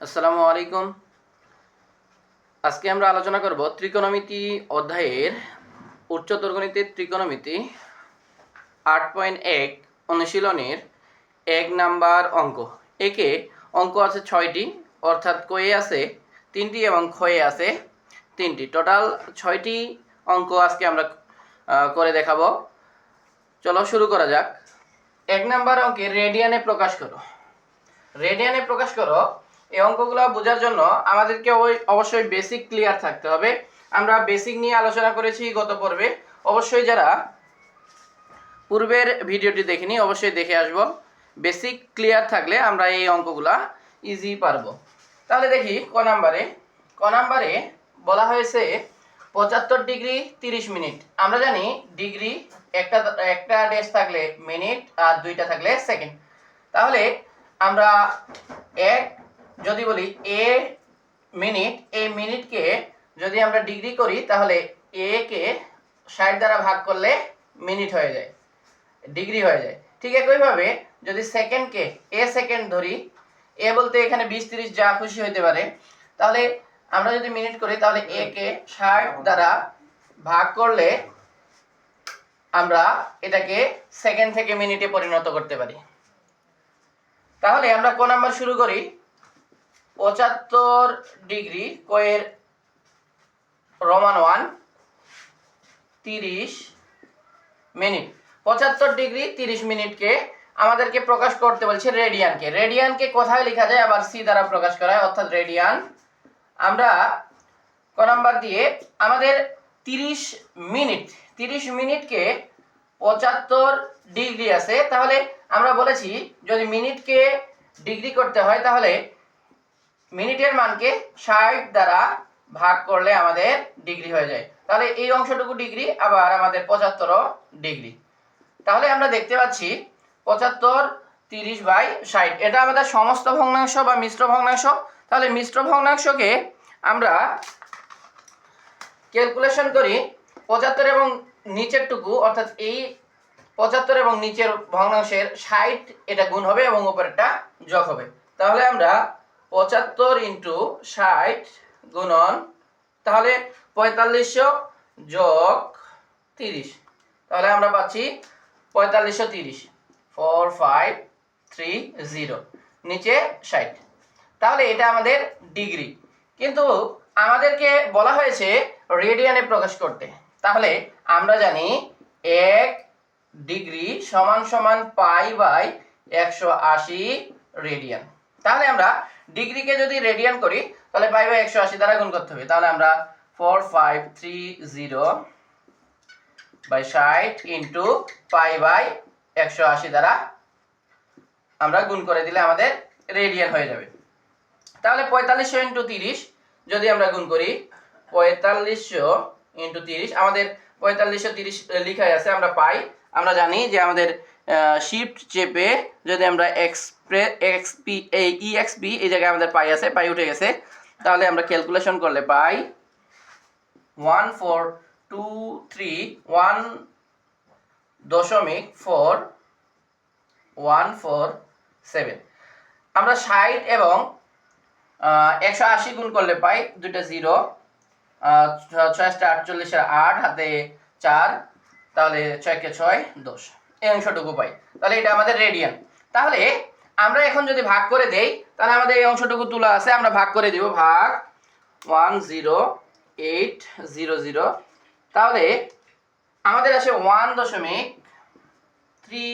আসসালামু আলাইকুম। আজকে আমরা আলোচনা করব ত্রিকোণমিতি অধ্যায়ের উচ্চতর গণিতের ত্রিকোণমিতি আট পয়েন্ট এক অনুশীলনের এক নাম্বার অঙ্ক। একে অঙ্ক আছে ছয়টি, অর্থাৎ কয়ে আছে তিনটি এবং ক্ষয়ে আছে তিনটি। টোটাল ছয়টি অঙ্ক আজকে আমরা করে দেখাবো। চলো শুরু করা যাক। এক নাম্বার অঙ্কে রেডিয়ানে প্রকাশ করো। রেডিয়ানে প্রকাশ করো এই অঙ্কগুলো বোঝার জন্য আমাদেরকে ওই অবশ্যই বেসিক ক্লিয়ার থাকতে হবে। আমরা বেসিক নিয়ে আলোচনা করেছি গত পর্বে। অবশ্যই যারা পূর্বের ভিডিওটি দেখিনি, অবশ্যই দেখে আসব। বেসিক ক্লিয়ার থাকলে আমরা এই অঙ্কগুলা ইজি পারব। তাহলে দেখি ক নাম্বারে। ক নাম্বারে বলা হয়েছে পঁচাত্তর ডিগ্রি তিরিশ মিনিট। আমরা জানি ডিগ্রি একটা একটা ডেস থাকলে মিনিট আর দুইটা থাকলে সেকেন্ড তাহলে আমরা এক যদি বলি এ মিনিট এই মিনিটকে যদি আমরা ডিগ্রি করি, তাহলে এ কে ষাট দ্বারা ভাগ করলে মিনিট হয়ে যায় ডিগ্রি হয়ে যায়। ঠিক একইভাবে যদি সেকেন্ডকে এ সেকেন্ড ধরি এ বলতে এখানে বিশ তিরিশ যা খুশি হইতে পারে, তাহলে আমরা যদি মিনিট করি, তাহলে এ কে ষাট দ্বারা ভাগ করলে আমরা এটাকে সেকেন্ড থেকে মিনিটে পরিণত করতে পারি। তাহলে আমরা কোন নাম্বার শুরু করি? পঁচাত্তর ডিগ্রি কয়ের রোমান ওয়ান, তিরিশ মিনিট। পঁচাত্তর ডিগ্রি তিরিশ মিনিটকে আমাদেরকে প্রকাশ করতে বলছে রেডিয়ানকে। রেডিয়ানকে কোথায় লেখা যায়? আবার সি দ্বারা প্রকাশ করা হয়, অর্থাৎ রেডিয়ান। আমরা ক নাম্বার দিয়ে আমাদের তিরিশ মিনিট, তিরিশ মিনিটকে পঁচাত্তর ডিগ্রি আছে। তাহলে আমরা বলেছি, যদি মিনিটকে ডিগ্রি করতে হয়, তাহলে মিনিটের মানকে ষাট দ্বারা ভাগ করলে আমাদের ডিগ্রি হয়ে যায়। তাহলে এই অংশটুকু ডিগ্রি, আবার আমাদের পঁচাত্তরও ডিগ্রি। তাহলে আমরা দেখতে পাচ্ছি পঁচাত্তর, তিরিশ বাই ষাট। এটা আমাদের সমস্ত ভগ্নাংশ বা মিশ্র ভগ্নাংশ। তাহলে মিশ্র ভগ্নাংশকে আমরা ক্যালকুলেশন করি পঁচাত্তর এবং নিচেরটুকু, অর্থাৎ এই পঁচাত্তর এবং নিচের ভগ্নাংশের ষাট এটা গুণ হবে এবং উপরেরটা যোগ হবে। তাহলে আমরা পঁচাত্তর ইন্টু ষাট গুণন, তাহলে পঁয়তাল্লিশশো যোগ তিরিশ। তাহলে আমরা পাচ্ছি পঁয়তাল্লিশশো তিরিশ, ফোর ফাইভ থ্রি জিরো, নিচে ষাট। তাহলে এটা আমাদের ডিগ্রি। কিন্তু আমাদেরকে বলা হয়েছে রেডিয়ানে প্রকাশ করতে। তাহলে আমরা জানি এক ডিগ্রি সমান সমান পাই বাই একশো আশি রেডিয়ান। তাহলে আমরা ডিগ্রিকে যদি রেডিয়ান করি, তাহলে পাই বাই একশো আশি দ্বারা গুণ করতে হবে। তাহলে আমরা four five three zero by ষাট ইন্টু পাই বাই একশো আশি দ্বারা আমরা গুণ করে দিলে আমাদের রেডিয়ান হয়ে যাবে। তাহলে পঁয়তাল্লিশশো ইন্টু তিরিশ যদি আমরা গুণ করি, পঁয়তাল্লিশশো ইন্টু তিরিশ, আমাদের পঁয়তাল্লিশশো তিরিশ লিখাই আছে, আমরা পাই। আমরা জানি যে আমাদের শিফট চেপে যদি আমরা এক্সপ্রে এক্সপি এই ইএক্সপি এই জায়গায় আমাদের পাই আছে পাই উঠে গেছে, তাহলে আমরা ক্যালকুলেশন করলে পাই one four two three one দশমিক ফোর ওয়ান ফোর সেভেন আমরা ষাট এবং একশো আশি গুণ করলে পাই দুইটা জিরো ছয়টা আটচল্লিশের আট হাতে চার, তাহলে ছয়কে ছয়, দশ। এই অংশটুকু পাই। তাহলে এটা আমাদের রেডিয়ান তাহলে আমরা এখন যদি ভাগ করে দেই, তাহলে আমাদের এই অংশটুকু তোলা আছে, আমরা ভাগ করে দিব ভাগ one zero eight zero zero. তাহলে আমাদের আছে ওয়ান দশমিক থ্রি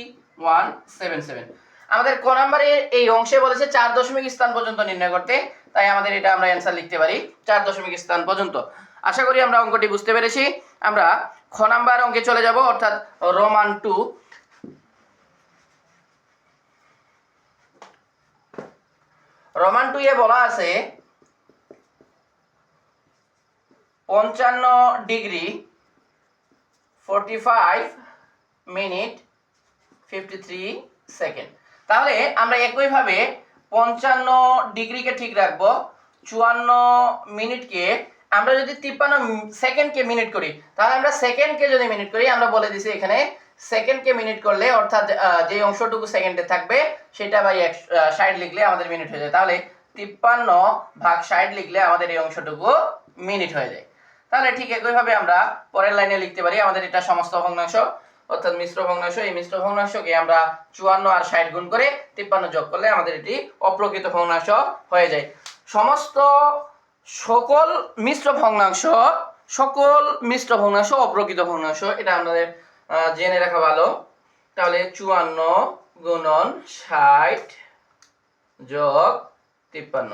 ওয়ান সেভেন সেভেন। আমাদের ক নাম্বারে এই অংশে বলেছে চার দশমিক স্থান পর্যন্ত নির্ণয় করতে, তাই আমাদের এটা আমরা অ্যান্সার লিখতে পারি, চার দশমিক স্থান পর্যন্ত। আশা করি আমরা অঙ্কটি বুঝতে পেরেছি। আমরা খ নাম্বার অঙ্কে চলে যাব, অর্থাৎ রোমান টু রোমান টু এ বলা আছে, পঞ্চান্ন degree forty five minute fifty three second. তাহলে আমরা একইভাবে পঞ্চান্ন ডিগ্রিকে ঠিক রাখব, চুয়ান্ন মিনিটকে। আমরা যদি তিপ্পান্ন সেকেন্ডকে মিনিট করি, তাহলে আমরা সেকেন্ডকে যদি মিনিট করি, আমরা বলে দিছি এখানে সেকেন্ডকে মিনিট করলে, অর্থাৎ যে অংশটুকু সেকেন্ডে থাকবে, সেটা বাই ষাট লিখলে আমাদের মিনিট হয়ে যায়। তাহলে তিপ্পান্ন ভাগ ষাট লিখলে আমাদের এই অংশটুকু মিনিট হয়ে যায়। তাহলে ঠিক একইভাবে আমরা পরের লাইনে লিখতে পারি, আমাদের এটা সমস্ত ভগ্নাংশ, অর্থাৎ মিশ্র ভগ্নাংশ। এই মিশ্র ভগ্নাংশকে আমরা চুয়ান্ন আর ষাট গুণ করে তিপ্পান্ন যোগ করলে আমাদের এটি অপ্রকৃত ভগ্নাংশ হয়ে যায়। সমস্ত সকল মিশ্র ভগ্নাংশ, সকল মিশ্র ভগ্নাংশ অপ্রকৃত ভগ্নাংশ, এটা আমাদের জেনে রাখা ভালো। তাহলে চুয়ান্ন গুণন ষাট যোগ তিপ্পান্ন।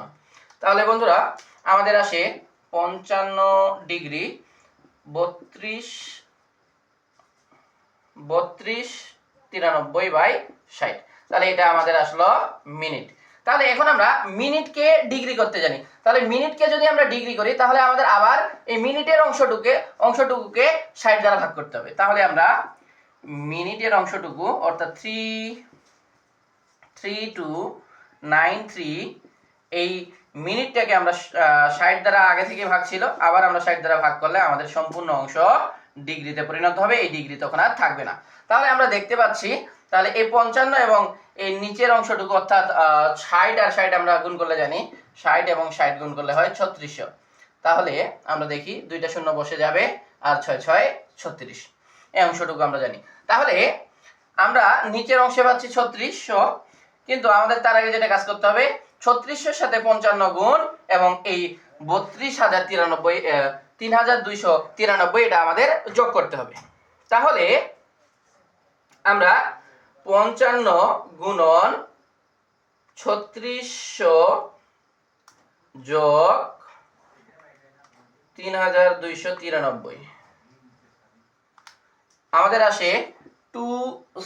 তাহলে বন্ধুরা, আমাদের আসে পঞ্চান্ন ডিগ্রি, বত্রিশ বত্রিশ তিরানব্বই বাই ষাট। তাহলে এটা আমাদের আসলো মিনিট। তাহলে এখন আমরা মিনিটকে ডিগ্রি করতে জানি। তাহলে মিনিটকে যদি আমরা ডিগ্রি করি, তাহলে আমাদের আবার এই মিনিটের অংশটুকে, অংশটুকুকে ষাট দ্বারা ভাগ করতে হবে। তাহলে আমরা মিনিটের অংশটুকু, অর্থাৎ three three two nine three এই মিনিটটাকে আমরা ষাট দ্বারা আগে থেকে ভাগ ছিল, আবার আমরা ষাট দ্বারা ভাগ করলে আমাদের সম্পূর্ণ অংশ ডিগ্রিতে পরিণত হবে। এই ডিগ্রি তখন আর থাকবে না। তাহলে আমরা দেখতে পাচ্ছি, তাহলে এই পঞ্চান্ন এবং এই নিচের অংশটুকু অর্থাৎ ষাট আর ষাট আমরা গুণ করলে জানি, ষাট এবং ষাট গুণ করলে হয় ছত্রিশশো। তাহলে আমরা দেখি দুইটা শূন্য বসে যাবে আর ছয় ছয় ছত্রিশ। এই অংশটুকু আমরা জানি। তাহলে আমরা নিচের অংশে পাচ্ছি ছত্রিশশো, কিন্তু আমাদের তার আগে যেটা কাজ করতে হবে, ছত্রিশশোর সাথে পঞ্চান্ন গুণ এবং এই বত্রিশ হাজার তিরানব্বই তিন হাজার দুইশো তিরানব্বই এটা আমাদের যোগ করতে হবে। তাহলে আমরা পঞ্চান্ন গুণন ছত্রিশশো যোগ তিন হাজার দুইশো তিরানব্বই। আমাদের আসে two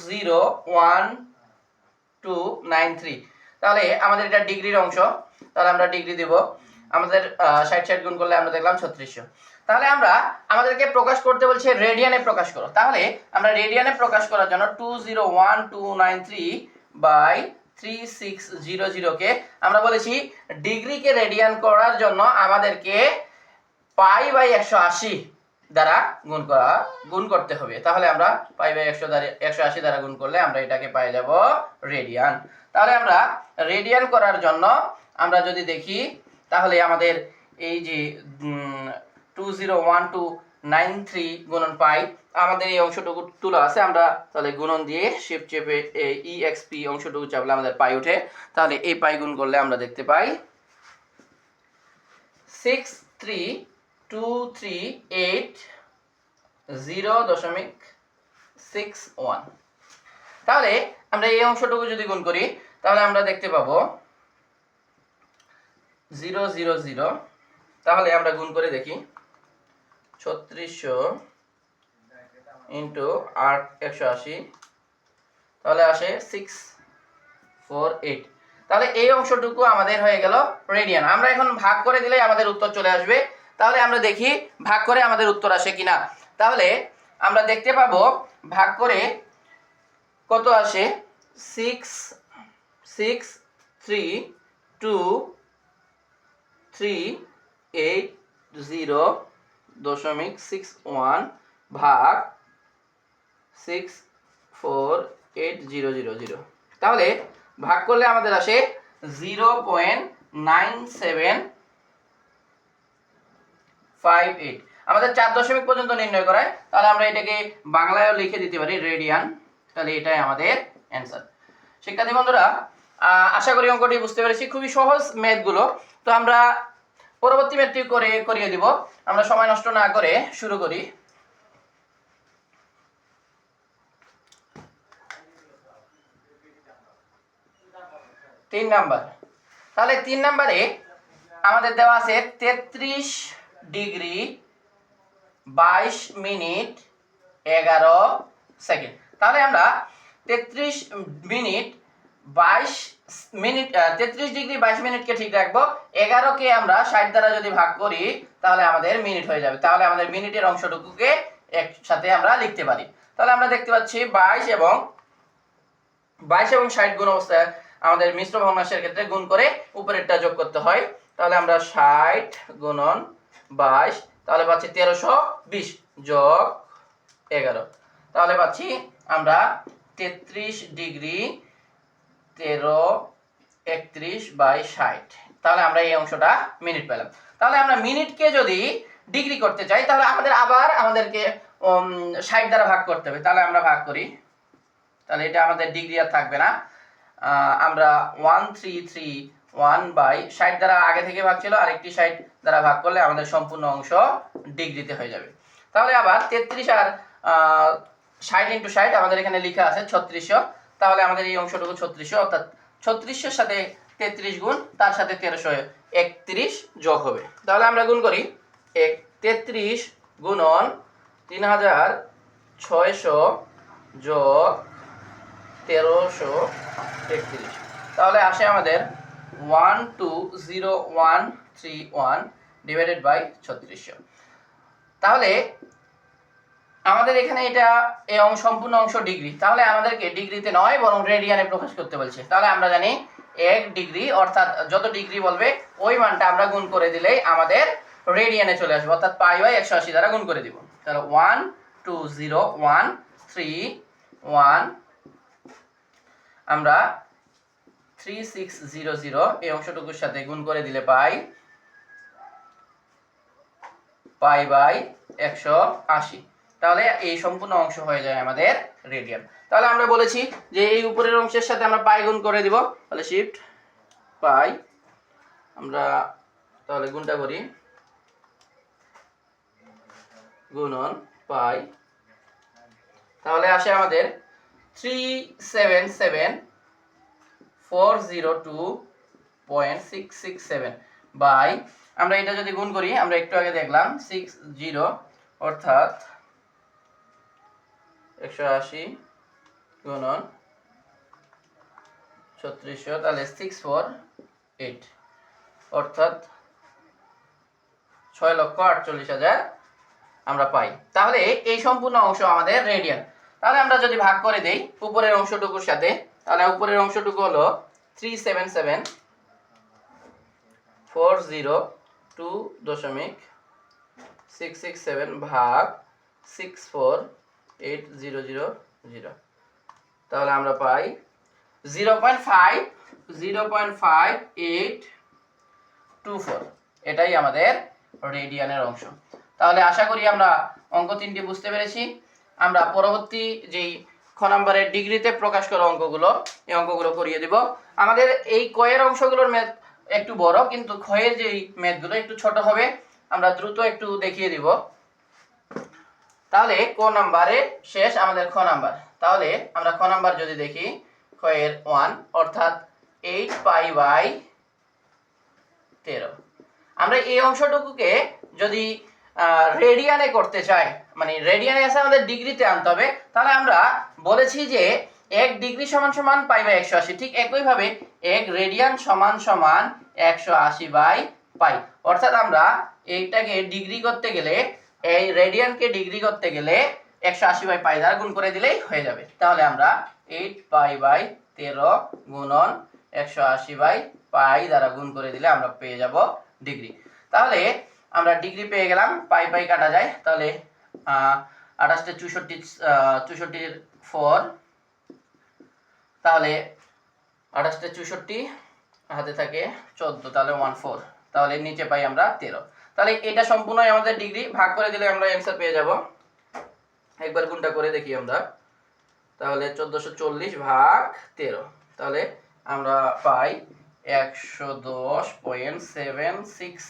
zero one two nine three. তাহলে আমাদের এটা ডিগ্রির অংশ, তাহলে আমরা ডিগ্রি দেব। আমাদের ষাট ষাট গুণ করলে আমরা দেখলাম ছত্রিশশো। তাহলে আমরা আমাদেরকে প্রকাশ করতে বলছে রেডিয়ানে প্রকাশ করো। তাহলে আমরা রেডিয়ানে প্রকাশ করার জন্য two zero one two nine three by three six zero জিরোকে আমরা বলেছি ডিগ্রিকে রেডিয়ান করার জন্য আমাদেরকে পাই বাই একশো আশি দ্বারা গুণ করা, গুণ করতে হবে। তাহলে আমরা পাই বাই একশো দ্বারা, একশো আশি দ্বারা গুণ করলে আমরা এটাকে পাই যাব রেডিয়ান তাহলে আমরা রেডিয়ান করার জন্য আমরা যদি দেখি, তাহলে আমাদের এই যে two zero one two nine three গুণন পাই আমাদের এই অংশটুকু তুলা আছে, আমরা তাহলে গুণন দিয়ে শিফট চেপে ই এক্স পি অংশটুকু চাপলে আমাদের পাই ওঠে। তাহলে এই পাই গুণ করলে আমরা দেখতে পাই six three two three eight zero দশমিক সিক্স ওয়ান তাহলে আমরা এই অংশটুকু যদি গুণ করি, তাহলে আমরা দেখতে পাবো জিরো জিরো জিরো তাহলে আমরা গুণ করে দেখি। ছত্রিশশো ইন্টু আট একশো আশি। তাহলে আসে সিক্স ফোর এইট তাহলে এই অংশটুকু আমাদের হয়ে গেল রেডিয়ান আমরা এখন ভাগ করে দিলেই আমাদের উত্তর চলে আসবে। তাহলে আমরা দেখি ভাগ করে আমাদের উত্তর আসে কিনা। তাহলে আমরা দেখতে পাবো ভাগ করে কত আসে? Six six three two three eight zero দশমিক সিক্স ওয়ান ভাগ six four eight zero zero zero তাহলে ভাগ করলে আমাদের আসে zero point nine seven five eight আমাদের চার দশমিক পর্যন্ত নির্ণয় করায়, তাহলে আমরা এটাকে বাংলায়ও লিখে দিতে পারি রেডিয়ান। তাহলে এটাই আমাদের অ্যান্সার শিক্ষার্থী বন্ধুরা আশা করি অঙ্কটি বুঝতে পেরেছি। খুবই সহজ ম্যাথগুলো তো আমরা পরবর্তী ম্যাথটি করে, করিয়ে দিব। আমরা সময় নষ্ট না করে শুরু করি। তিন নাম্বার। তাহলে তিন নাম্বারে আমাদের দেওয়া আছে তেত্রিশ ডিগ্রি বাইশ মিনিট এগারো সেকেন্ড। তাহলে আমরা তেত্রিশ মিনিট বাইশ মিনিট তেত্রিশ ডিগ্রি বাইশ মিনিটকে ঠিক রাখব। এগারোকে আমরা ষাট দ্বারা যদি ভাগ করি, তাহলে আমাদের মিনিট হয়ে যাবে। তাহলে আমাদের মিনিটের অংশটুকুকে একসাথে আমরা লিখতে পারি। তাহলে আমরা দেখতে পাচ্ছি বাইশ এবং বাইশ এবং ষাট গুণ অবস্থায় আমাদের মিশ্র ভগ্নাংশের ক্ষেত্রে গুণ করে উপরেরটা যোগ করতে হয়। তাহলে আমরা ষাট গুণন বাইশ, তাহলে পাচ্ছি তেরোশো বিশ যোগ এগারো। তাহলে পাচ্ছি আমরা তেত্রিশ ডিগ্রি তেরো, একত্রিশ বাই ষাট। তাহলে আমরা এই অংশটা মিনিট পেলাম। তাহলে আমরা মিনিটকে যদি ডিগ্রি করতে চাই, তাহলে আমাদের আবার আমাদেরকে ষাট দ্বারা ভাগ করতে হবে। তাহলে আমরা ভাগ করি। তাহলে এটা আমাদের ডিগ্রি আর থাকবে না। আমরা one three three one by ষাট দ্বারা আগে থেকে ভাগ ছিল। আরেকটি ষাট দ্বারা ভাগ করলে আমাদের সম্পূর্ণ অংশ ডিগ্রিতে হয়ে যাবে। তাহলে আবার তেত্রিশ আর ষাট ইন্টু ষাট আমাদের এখানে লেখা আছে ছত্রিশশো। তাহলে আমাদের এই অংশটুকু ছত্রিশশো অর্থাৎ ছত্রিশশোর সাথে তেত্রিশ গুণ, তার সাথে তেরোশো একত্রিশ যোগ হবে। তাহলে আমরা গুণ করি, এক, তেত্রিশ গুণন তিন হাজার ছয়শো যোগ তেরোশো একত্রিশ। তাহলে আসে আমাদের one two zero one three one divided by ছত্রিশশো তাহলে আমাদের এখানে এটা এই অংশ সম্পূর্ণ অংশ ডিগ্রি। তাহলে আমাদেরকে ডিগ্রিতে নয়, বরং রেডিয়ানে প্রকাশ করতে বলছে। তাহলে আমরা জানি এক ডিগ্রি, অর্থাৎ যত ডিগ্রি বলবে, ওই মানটা আমরা গুণ করে দিলেই আমাদের রেডিয়ানে চলে আসবে। অর্থাৎ পাই বাই একশো আশি দ্বারা গুণ করে দিব। তাহলে one, two, zero, one, three, one, আমরা থ্রি, সিক্স, জিরো জিরো এই অংশটুকুর সাথে গুণ করে দিলে পাই পাই বাই একশো আশি। তাহলে এই সম্পূর্ণ অংশ হয়ে যায় আমাদের রেডিয়ান তাহলে আমরা বলেছি যে এই উপরের অংশের সাথে আমরা পাই গুণ করে দিব। তাহলে শিফট পাই আমরা তাহলে গুণটা করি। গুণন পাই তাহলে আসে আমাদের three seven seven four zero two point six six seven by আমরা এটা যদি গুণ করি, আমরা একটু আগে দেখলাম সিক্স জিরো অর্থাৎ একশো আশি গুণন ছত্রিশশো, তাহলে সিক্স ফোর এইট অর্থাৎ ছয় লক্ষ আটচল্লিশ হাজার আমরা পাই। তাহলে এই সম্পূর্ণ অংশ আমাদের রেডিয়ান তাহলে আমরা যদি ভাগ করে দেই উপরের অংশটুকুর সাথে, তাহলে উপরের অংশটুকু হলো three seven seven four zero two দশমিক সিক্স সিক্স সেভেন ভাগ six four eight zero zero zero তাহলে আমরা পাই zero point five zero point five eight two four এটাই আমাদের রেডিয়ানের অংশ। তাহলে আশা করি আমরা অঙ্ক তিনটি বুঝতে পেরেছি। আমরা পরবর্তী যেই খ নাম্বারের ডিগ্রিতে প্রকাশ করা অঙ্কগুলো, এই অঙ্কগুলো করিয়ে দিব। আমাদের এই কয়ের অংশগুলোর ম্যাথ একটু বড়, কিন্তু ক্ষয়ের যেই ম্যাথগুলো একটু ছোট হবে, আমরা দ্রুত একটু দেখিয়ে দিব। তাহলে ক নাম্বারে শেষ আমাদের খ নাম্বার। তাহলে আমরা খ নাম্বার যদি দেখি ক্ষয়ের ওয়ান অর্থাৎ এইট পাই বাই তেরো। আমরা এই অংশটুকুকে যদি রেডিয়ানে করতে চাই মানে রেডিয়ানে এসে আমাদের ডিগ্রিতে আনতে হবে, তাহলে আমরা বলেছি যে এক ডিগ্রি সমান সমান পাই বাই একশো আশি, ঠিক একইভাবে এক রেডিয়ান সমান সমান একশো আশি বাই পাই অর্থাৎ আমরা এইটাকে ডিগ্রি করতে গেলে এই রেডিয়ানকে ডিগ্রি করতে গেলে একশো আশি বাই পাই দ্বারা গুণ করে দিলেই হয়ে যাবে। তাহলে আমরা এইট পাই বাই তেরো গুণন একশো আশি বাই পাই দ্বারা গুণ করে দিলে আমরা পেয়ে যাব ডিগ্রি তাহলে আমরা ডিগ্রি পেয়ে গেলাম পাই পাই কাটা যায়। তাহলে আঠাশটা চৌষট্টি চৌষট্টির ফোর তাহলে আঠাশটা চৌষট্টি হাতে থাকে চোদ্দ, তাহলে ওয়ান ফোর তাহলে নিচে পাই আমরা তেরো। তাহলে এটা সম্পূর্ণই আমাদের ডিগ্রি ভাগ করে দিলে আমরা অ্যান্সার পেয়ে যাব। একবার গুণটা করে দেখি আমরা। তাহলে চোদ্দোশো চল্লিশ ভাগ তেরো। তাহলে আমরা পাই একশো দশ point seven six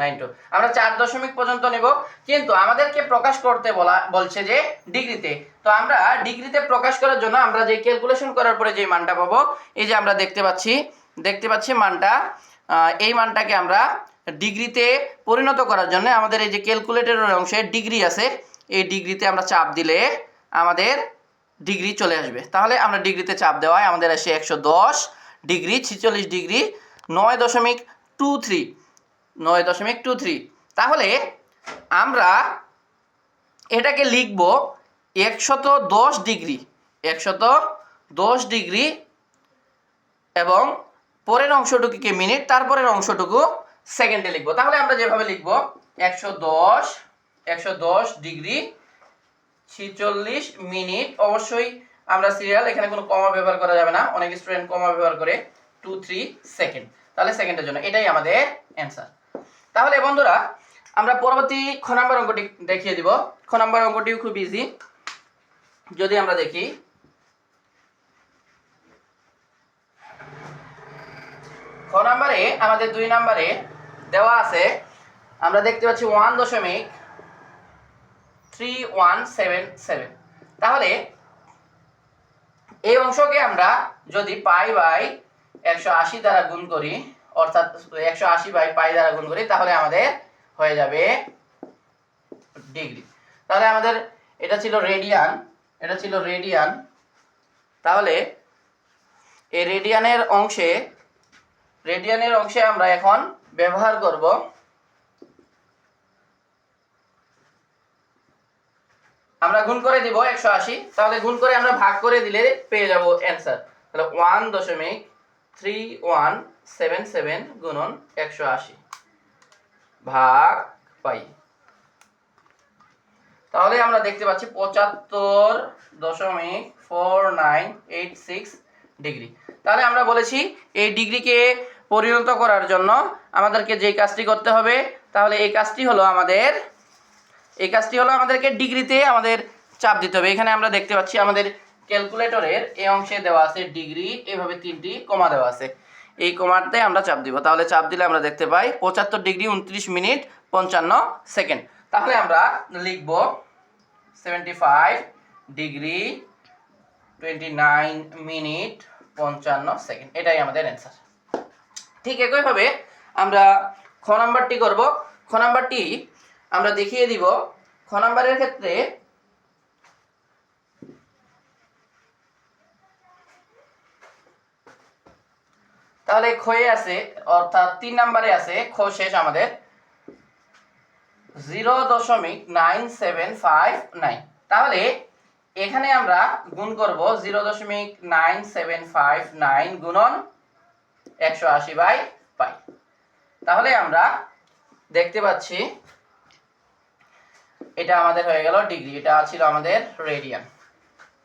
nine two আমরা চার দশমিক পর্যন্ত নেব। কিন্তু আমাদেরকে প্রকাশ করতে বলা, বলছে যে ডিগ্রিতে। তো আমরা ডিগ্রিতে প্রকাশ করার জন্য আমরা যে ক্যালকুলেশন করার পরে যে মানটা পাবো, এই যে আমরা দেখতে পাচ্ছি দেখতে পাচ্ছি মানটা এই মানটাকে আমরা ডিগ্রিতে পরিণত করার জন্য আমাদের এই যে ক্যালকুলেটরের অংশে ডিগ্রি আছে, এই ডিগ্রিতে আমরা চাপ দিলে আমাদের ডিগ্রি চলে আসবে। তাহলে আমরা ডিগ্রিতে চাপ দেওয়ায় আমাদের আসে একশো দশ ডিগ্রি, ছিচল্লিশ ডিগ্রি, নয় দশমিক টু থ্রি, নয় দশমিক টু থ্রি। তাহলে আমরা এটাকে লিখব একশত দশ ডিগ্রি একশত দশ ডিগ্রি এবং পরের অংশটুকুকে মিনিট, তারপরের অংশটুকু সেকেন্ডে লিখব। তাহলে আমরা যেভাবে লিখব, একশো দশ একশো দশ ডিগ্রি, ছিচল্লিশ মিনিট। অবশ্যই আমরা সিরিয়াল এখানে কোনো কমা ব্যবহার করা যাবে না। অনেক স্টুডেন্ট কমা ব্যবহার করে টু থ্রি সেকেন্ড তাহলে সেকেন্ডের জন্য এটাই আমাদের অ্যান্সার তাহলে বন্ধুরা, আমরা পরবর্তী খ নাম্বার অঙ্কটি দেখিয়ে দিব। খ নাম্বার অঙ্কটিও খুব ইজি যদি আমরা দেখি খ নাম্বারে, আমাদের দুই নাম্বারে দেওয়া আছে, আমরা দেখতে পাচ্ছি ওয়ান দশমিক থ্রি ওয়ান সেভেন সেভেন। তাহলে, এই অংশকে আমরা যদি পাই বাই একশো আশি দ্বারা গুণ করি, অর্থাৎ একশো আশি বাই পাই দ্বারা গুণ করি, তাহলে আমাদের হয়ে যাবে ডিগ্রি। তাহলে আমাদের এটা ছিল রেডিয়ান, এটা ছিল রেডিয়ান। তাহলে, এই রেডিয়ানের অংশে রেডিয়ানের অংশে আমরা এখন ব্যবহার করব। আমরা গুণ করে দিব একশো আশি। তাহলে গুণ করে আমরা ভাগ করে দিলে পেয়ে যাব অ্যান্সার। তাহলে ওয়ান দশমিক থ্রি ওয়ান সেভেন সেভেন গুণন একশো আশি। ভাগ পাই। তাহলে আমরা দেখতে পাচ্ছি পঁচাত্তর দশমিক four nine eight six degree তাহলে আমরা বলেছি, এই ডিগ্রিকে পরিণত করার জন্য আমাদেরকে যে কাজটি করতে হবে, তাহলে এই কাজটি হলো আমাদের, এই কাজটি হলো আমাদেরকে ডিগ্রিতে আমাদের চাপ দিতে হবে। এখানে আমরা দেখতে পাচ্ছি আমাদের ক্যালকুলেটরের এই অংশে দেওয়া আছে ডিগ্রি, এভাবে তিনটি কমা দেওয়া আছে। এই কমাতে আমরা চাপ দিব। তাহলে চাপ দিলে আমরা দেখতে পাই, পঁচাত্তর ডিগ্রি উনত্রিশ মিনিট পঞ্চান্ন সেকেন্ড। তাহলে আমরা লিখব seventy five degree twenty nine minute পঞ্চান্ন সেকেন্ড। এটাই আমাদের অ্যান্সার ঠিক একইভাবে আমরা খ নাম্বারটি করব। খ নাম্বারটি আমরা দেখিয়ে দিব। খ নাম্বারের ক্ষেত্রে তাহলে ক্ষয়ে আছে, অর্থাৎ তিন নাম্বারে আছে। খ শেষ আমাদের। জিরো দশমিক নাইন সেভেন ফাইভ নাইন। তাহলে এখানে আমরা গুণ করব জিরো দশমিক নাইন সেভেন ফাইভ নাইন গুণন একশো আশি বাই পাই। তাহলে আমরা দেখতে পাচ্ছি এটা আমাদের হয়ে গেল ডিগ্রি, এটা ছিল আমাদের রেডিয়ান।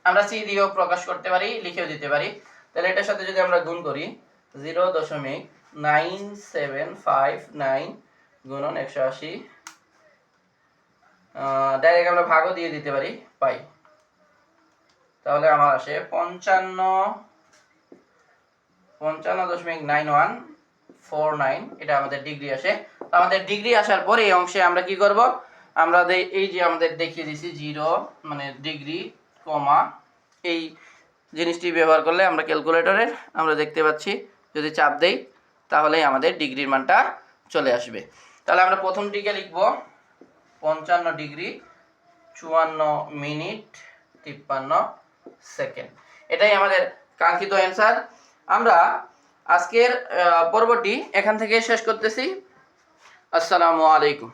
আমরা সি দিয়েও প্রকাশ করতে পারি, লিখেও দিতে পারি। তাহলে এটার সাথে যদি আমরা গুণ করি, জিরো দশমিক নাইন সেভেন ফাইভ নাইন গুণন একশো আশি ডাইরেক্ট আমরা ভাগও দিয়ে দিতে পারি, পাই। তাহলে আমার আসে পঞ্চান্ন পঞ্চান্ন দশমিক নাইন ওয়ান ফোর নাইন, এটা আমাদের ডিগ্রি আসে। আমাদের ডিগ্রি আসার পরে এই অংশে আমরা কি করব? আমরা এই যে আমাদের দেখিয়ে দিছি জিরো মানে ডিগ্রি, কমা, এই জিনিসটি ব্যবহার করলে আমরা ক্যালকুলেটরের, আমরা দেখতে পাচ্ছি, যদি চাপ দেই, তাহলেই আমাদের ডিগ্রির মানটা চলে আসবে। তাহলে আমরা প্রথমটিকে লিখব, পঞ্চান্ন ডিগ্রি, চুয়ান্ন মিনিট, তিপ্পান্ন সেকেন্ড এটাই আমাদের কাঙ্ক্ষিত অ্যান্সার আমরা আজকের পর্বটি এখান থেকে শেষ করতেছি। আসসালামু আলাইকুম।